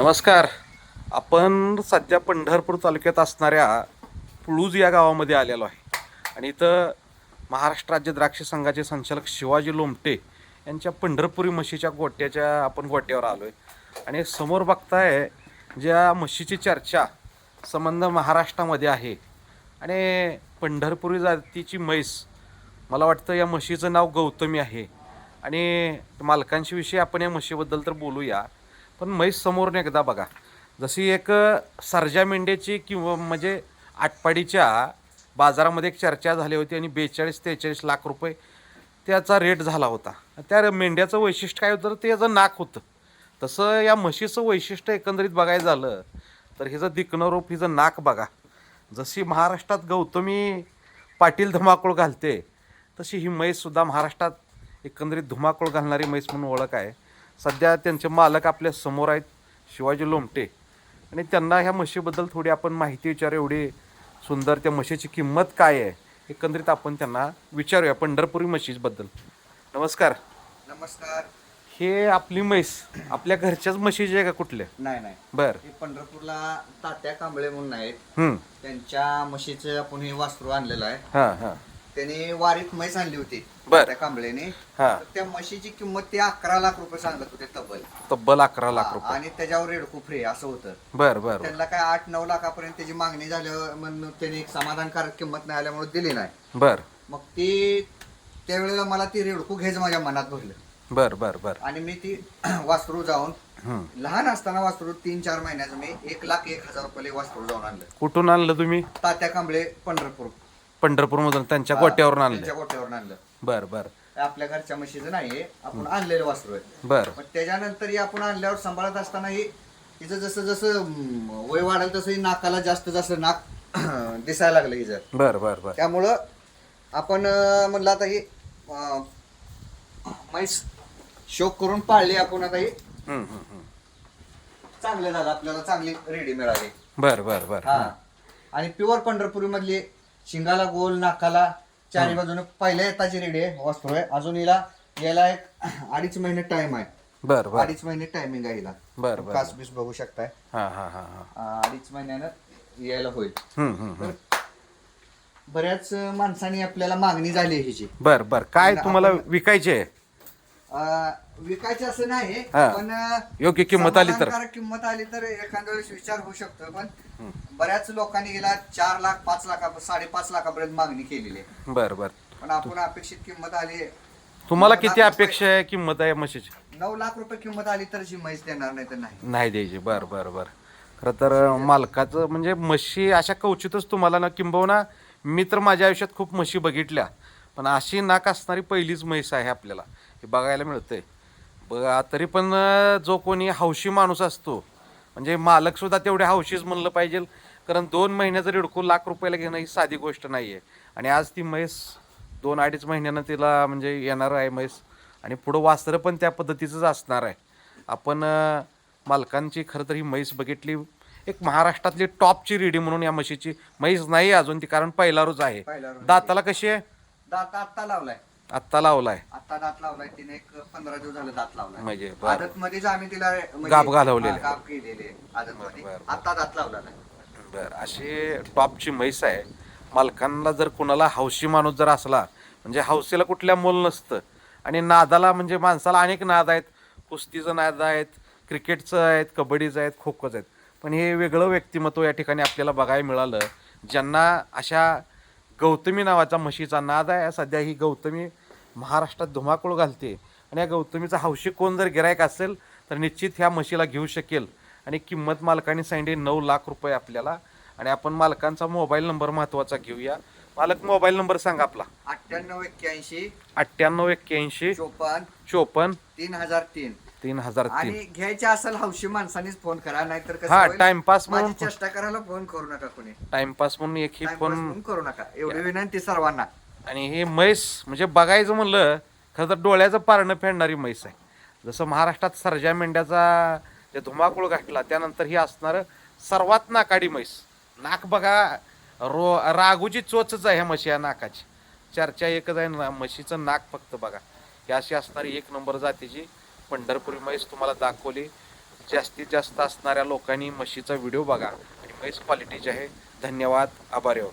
नमस्कार. आपण सध्या पंढरपूर तालुक्यात असणाऱ्या पुळूज या गावामध्ये आलेलो आहे. आणि इथं महाराष्ट्र राज्य द्राक्ष संघाचे संचालक शिवाजी लोमटे यांच्या पंढरपुरी म्हशीच्या गोट्याच्या आपण गोट्यावर आलो आहे आणि समोर बघताय ज्या म्हशीची चर्चा संबंध महाराष्ट्रामध्ये आहे. आणि पंढरपुरी जातीची म्हैस मला वाटतं या म्हशीचं नाव गौतमी आहे. आणि मालकांशी विषयी आपण या म्हशीबद्दल तर बोलूया. पण म्हैस समोरून एकदा बघा. जशी एक सरजा मेंढ्याची किंवा म्हणजे आटपाडीच्या बाजारामध्ये एक चर्चा झाली होती आणि बेचाळीस त्रेचाळीस लाख रुपये त्याचा रेट झाला होता. त्या मेंढ्याचं वैशिष्ट्य काय होतं? त्याचं नाक होतं. तसं या म्हशीचं वैशिष्ट्य एकंदरीत बघायचं झालं तर हिचं दिकणं रूप हिचं नाक बघा. जशी महाराष्ट्रात गौतमी पाटील धुमाकूळ घालते तशी ही म्हैससुद्धा महाराष्ट्रात एकंदरीत धुमाकूळ घालणारी म्हैस म्हणून ओळख आहे. सध्या त्यांचे मालक आपल्यासमोर आहेत शिवाजी लोमटे. आणि त्यांना ह्या म्हशीबद्दल थोडी आपण माहिती विचारू एवढी सुंदर त्या म्हशीची किंमत काय आहे एकंदरीत आपण त्यांना विचारूया पंढरपुरी म्हशीबद्दल. नमस्कार. नमस्कार. हे आपली म्हैस आपल्या घरच्याच म्हशीची आहे का कुठल्या? नाही नाही. बर. हे पंढरपूरला तात्या कांबळे म्हणून आहेत. हम्म. त्यांच्या म्हशीचं आपण हे वास्त्रू आणलेलं आहे. हां हां. त्यांनी वारीत म्हैस आणली होती. बर. त्या कांबळेने हां. तर त्या म्हशीची किंमत ते अकरा लाख रुपये सांगत होते तब्बल. तब्बल अकरा लाख रुपये. आणि त्याच्यावर रेडकू फ्री असं होतं. बर बर बर. त्यांना काय आठ नऊ लाखापर्यंत त्याची मागणी झाल्यावर म्हणून त्यांनी एक समाधानकारक किंमत नाही आल्यामुळे दिली नाही. बर. मग ती त्यावेळेला मला ती रेडकू घ्यायचं माझ्या मनात भरलं. बर बर बर. आणि मी ती वास्त्रू जाऊन हम्म. लहान असताना वास्त्रू तीन चार महिन्याचं मी एक लाख एक हजार रुपये वास्त्रू जाऊन आणलं. कुठून आणलं तुम्ही? तात्या कांबळे पंढरपूर. पंढरपूरमधून त्यांच्या गोट्यावरून आणलं. त्यांच्या गोट्यावरून आणलं. बर बर. आपल्या घरच्या म्हशीचं नाहीये आपण आणलेलं वास्त्रू आहे. बर. पण त्याच्यानंतर ही आपण आणल्यावर सांभाळत असताना ही हिचं जसं जसं अं, वय वाढेल तसं ही नाकाला जास्त जास्त नाक दिसायला लागलं हिचं. बर बर बर. त्यामुळं आपण अं, म्हणलं आता ही अं, म्हैस शोक करून पाळली आपण आता ही. हम्म, हम्म, हम्म. चांगलं झालं आपल्याला चांगली रेडी मिळाली. बर बर बर. हा. आणि प्युअर पंढरपुरी मधली शिंगाला गोल नाकाला चारी बाजूने पहिल्या येताची रेडी आहे. वस्त्र आहे अजून हिला यायला एक अडीच महिने टाइम आहे. बर बर. अडीच महिने टायमिंग आहे हिला. बर बर कास बीस बघू शकताय. हा हा हा हा. अं, अडीच महिन्यानं यायला होईल. हम्म, हम्म, हम्म. बऱ्याच माणसांनी आपल्याला मागणी झाली आहे हिची. बर बर. काय तुम्हाला विकायचे? अं, विकायची असं नाही हा. पण योग्य किंमत आली तर. समाधानकारक किंमत आली तर एखाद्या वेळेस विचार होऊ शकतो पण बऱ्याच लोकांनी गेला चार लाख पाच लाखा साडेपाच लाखापर्यंत मागणी केलेली आहे. बर बर. पण आपण अपेक्षित किंमत आली तुम्हाला नऊ किती लाख अपेक्षा आहे किंमत आहे म्हशीची? नऊ लाख रुपये किंमत आली तर जी म्हैस देणार नाही तर नाही. नाही द्यायची. बर बर बर. खरं तर मालकाचं म्हणजे म्हशी अशा कवचितच तुम्हाला ना किंबहुना मी तर माझ्या आयुष्यात खूप म्हशी बघितल्या पण अशी नाक असणारी पहिलीच म्हैस आहे आपल्याला. हे बघायला मिळतंय. तरी पण जो कोणी हौशी माणूस असतो म्हणजे मालक सुद्धा तेवढे हौशीच म्हणलं पाहिजे. कारण दोन महिन्याचं रिडकू लाख रुपयाला घेणं ही साधी गोष्ट नाही आहे आणि आज ती म्हैस दोन अडीच महिन्यानं तिला म्हणजे येणार आहे म्हैस. आणि पुढं वासरं पण त्या पद्धतीचंच असणार आहे. आपण मालकांची खरं तर ही म्हैस बघितली. एक महाराष्ट्रातली टॉपची रेडी म्हणून या म्हशीची. म्हैस नाही अजून ती कारण पहिला रोज आहे. दाताला कशी आहे? दात आत्ता लावलाय. आत्ता लावलाय. आत्ता दात लावलाय तिने एक पंधरा दिवस झालं दात लावलाय. म्हणजे बरं. आदत मध्येच आम्ही तिला म्हणजे- गाभ घालवलेले. हा, गाभ केलेले आदत मध्ये बरं, बरं. आत्ता दात लावला बर अशी टॉपची म्हैस आहे. मालकांना जर कुणाला हौशी माणूस जर असला म्हणजे हौसेला कुठल्या मोल नसतं. आणि नादाला म्हणजे माणसाला अनेक नाद आहेत. कुस्तीचं नाद आहेत क्रिकेटचं आहेत कबड्डीचं आहेत खो खोचं आहेत. पण हे वेगळं व्यक्तिमत्व या ठिकाणी आपल्याला बघायला मिळालं. ज्यांना अशा गौतमी नावाचा म्हशीचा नाद आहे सध्या ही गौतमी महाराष्ट्रात धुमाकूळ घालते. आणि या गौतमीचा हौशी कोण जर गिरायक असेल तर निश्चित ह्या म्हशीला घेऊ शकेल. आणि किंमत मालकाने सांगितली नऊ लाख रुपये आपल्याला. आणि आपण मालकांचा मोबाईल नंबर महत्त्वाचा घेऊया. मालक मोबाईल नंबर सांगा आपला. अठ्ठ्याण्णव एक्क्याऐंशी अठ्ठ्याण्णव एक्क्याऐंशी चोपन्न चोपन्न तीन हजार तीन. तीन हजार तीन. आणि घ्यायचे असेल हौशी माणसांनीच फोन करा नाहीतर कसं हा, होईल, टाइमपास माझी म्हणून- चेष्टा करायला फोन करू नका कोणी. टाइमपास म्हणून एक ही टाइमपास फोन म्हणून करू नका. एवढी विनंती सर्वांना. आणि हे म्हैस म्हणजे बघायचं म्हणलं खरं तर डोळ्याचं पारणं फेडणारी म्हैस आहे. जसं महाराष्ट्रात सरज्या मेंढ्याचा जे धुमाकूळ घातला त्यानंतर ही असणारं सर्वात नाकाडी म्हैस. नाक बघा रो रागूची चोचच आहे ह्या म्हशी या नाकाची. चर्चा एकच आहे ना म्हशीचं नाक फक्त बघा. ही अशी असणारी एक नंबर जातीची पंढरपुरी म्हैस तुम्हाला दाखवली. जास्तीत जास्त असणाऱ्या लोकांनी म्हशीचा व्हिडिओ बघा. आणि म्हैस क्वालिटीची आहे. धन्यवाद. आभारी हो